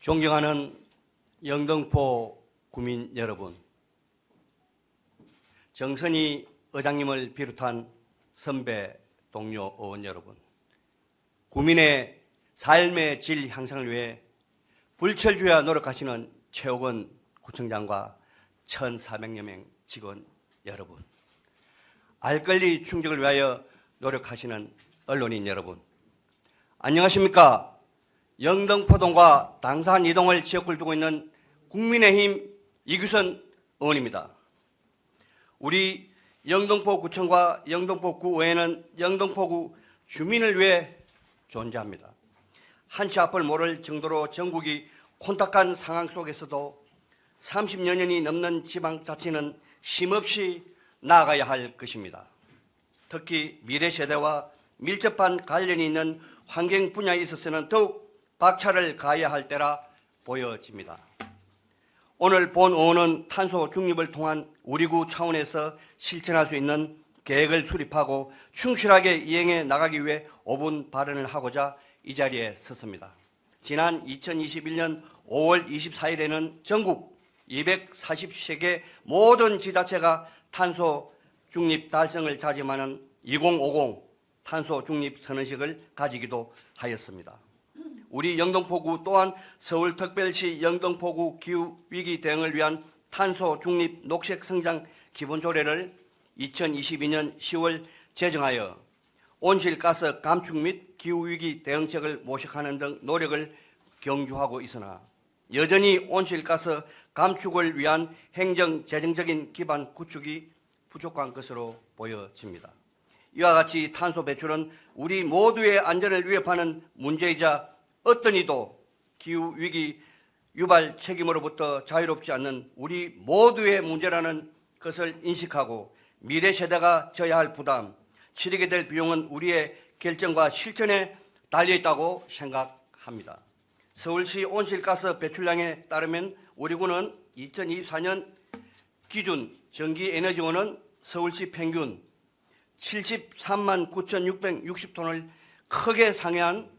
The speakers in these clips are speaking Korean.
존경하는 영등포 구민 여러분, 정선희 의장님을 비롯한 선배 동료 의원 여러분, 구민의 삶의 질 향상을 위해 불철주야 노력하시는 최옥원 구청장과 1,400여 명 직원 여러분, 알 권리 충족을 위하여 노력하시는 언론인 여러분, 안녕하십니까? 영등포동과 당산 이동을 지역을 두고 있는 국민의힘 이규선 의원입니다. 우리 영등포구청과 영등포구의회는 영등포구 주민을 위해 존재합니다. 한치 앞을 모를 정도로 전국이 콘탁한 상황 속에서도 30여 년이 넘는 지방자치는 힘없이 나아가야 할 것입니다. 특히 미래 세대와 밀접한 관련이 있는 환경 분야에 있어서는 더욱 박차를 가해야 할 때라 보여집니다. 오늘 본 의원은 탄소 중립을 통한 우리 구 차원에서 실천할 수 있는 계획을 수립하고 충실하게 이행해 나가기 위해 5분 발언을 하고자 이 자리에 섰습니다. 지난 2021년 5월 24일에는 전국 240세 모든 지자체가 탄소 중립 달성을 다짐하는 2050 탄소 중립 선언식을 가지기도 하였습니다. 우리 영등포구 또한 서울 특별시 영등포구 기후 위기 대응을 위한 탄소 중립 녹색 성장 기본 조례를 2022년 10월 제정하여 온실가스 감축 및 기후위기 대응책을 모색하는 등 노력을 경주하고 있으나 여전히 온실가스 감축을 위한 행정 재정적인 기반 구축이 부족한 것으로 보여집니다. 이와 같이 탄소 배출은 우리 모두의 안전을 위협하는 문제이자 어떤 이도 기후 위기 유발 책임으로부터 자유롭지 않는 우리 모두의 문제라는 것을 인식하고 미래 세대가 져야 할 부담, 치르게 될 비용은 우리의 결정과 실천에 달려 있다고 생각합니다. 서울시 온실가스 배출량에 따르면 우리 군은 2024년 기준 전기 에너지원은 서울시 평균 73만 9,660톤을 크게 상회한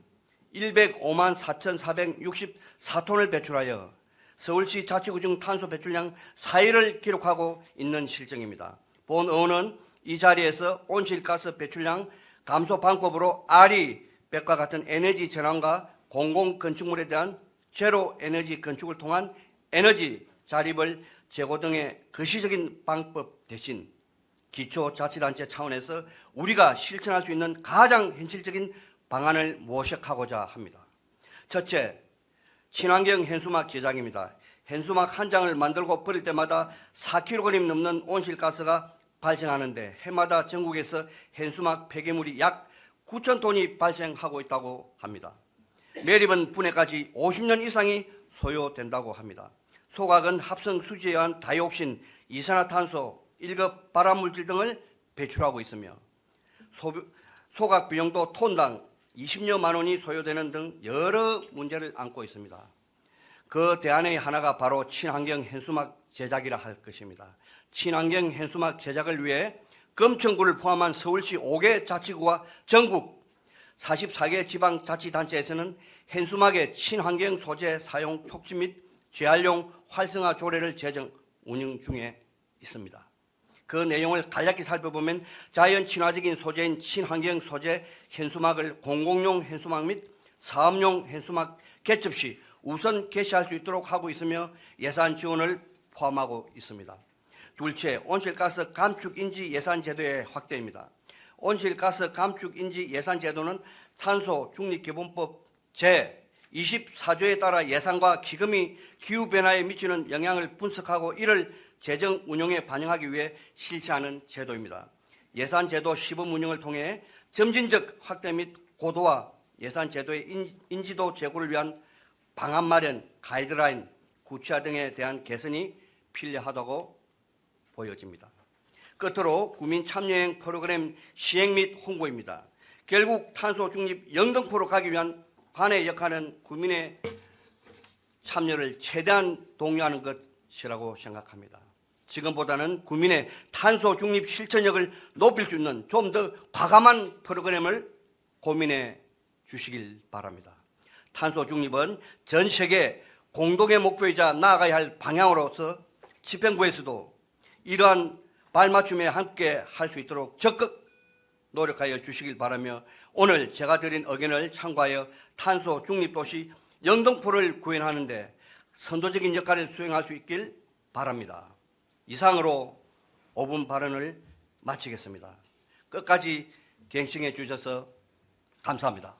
105만 4,464톤을 배출하여 서울시 자치구중 탄소 배출량 4위를 기록하고 있는 실정입니다. 본 의원은 이 자리에서 온실가스 배출량 감소 방법으로 RE 백과 같은 에너지 전환과 공공 건축물에 대한 제로 에너지 건축을 통한 에너지 자립을 제고 등의 거시적인 방법 대신 기초자치단체 차원에서 우리가 실천할 수 있는 가장 현실적인 방안을 모색하고자 합니다. 첫째, 친환경 현수막 제작입니다. 현수막 한 장을 만들고 버릴 때마다 4kg 넘는 온실가스가 발생하는데 해마다 전국에서 현수막 폐기물이 약 9천 톤이 발생하고 있다고 합니다. 매립은 분해까지 50년 이상이 소요된다고 합니다. 소각은 합성 수지에 의한 다이옥신, 이산화탄소, 1급 발암물질 등을 배출하고 있으며 소, 소각 비용도 톤당 20여만 원이 소요되는 등 여러 문제를 안고 있습니다. 그 대안의 하나가 바로 친환경 현수막 제작이라 할 것입니다. 친환경 현수막 제작을 위해 금천구를 포함한 서울시 5개 자치구와 전국 44개 지방자치단체에서는 현수막의 친환경 소재 사용 촉진 및 재활용 활성화 조례를 제정 운영 중에 있습니다. 그 내용을 간략히 살펴보면 자연 친화적인 소재인 친환경 소재 현수막을 공공용 현수막 및 사업용 현수막 개첩 시 우선 개시할 수 있도록 하고 있으며 예산 지원을 포함하고 있습니다. 둘째, 온실가스 감축 인지 예산 제도의 확대입니다. 온실가스 감축 인지 예산 제도는 탄소 중립 기본법 제 24조에 따라 예산과 기금이 기후 변화에 미치는 영향을 분석하고 이를 재정 운용에 반영하기 위해 실시하는 제도입니다. 예산 제도 시범 운영을 통해 점진적 확대 및 고도화 예산 제도의 인- 인지도 제고를 위한 방안 마련, 가이드라인, 구체화 등에 대한 개선이 필요하다고 보여집니다. 끝으로 국민 참여형 프로그램 시행 및 홍보입니다. 결국 탄소 중립 영등포로 가기 위한 관의 역할은 국민의 참여를 최대한 독려하는 것이라고 생각합니다. 지금보다는 국민의 탄소 중립 실천력을 높일 수 있는 좀 더 과감한 프로그램을 고민해 주시길 바랍니다. 탄소 중립은 전 세계 공동의 목표이자 나아가야 할 방향으로서 집행부에서도 이러한 발맞춤에 함께 할 수 있도록 적극 노력하여 주시길 바라며 오늘 제가 드린 의견을 참고하여 탄소 중립도시 영등포를 구현하는데 선도적인 역할을 수행할 수 있길 바랍니다. 이상으로 5분 발언을 마치겠습니다. 끝까지 갱신해 주셔서 감사합니다.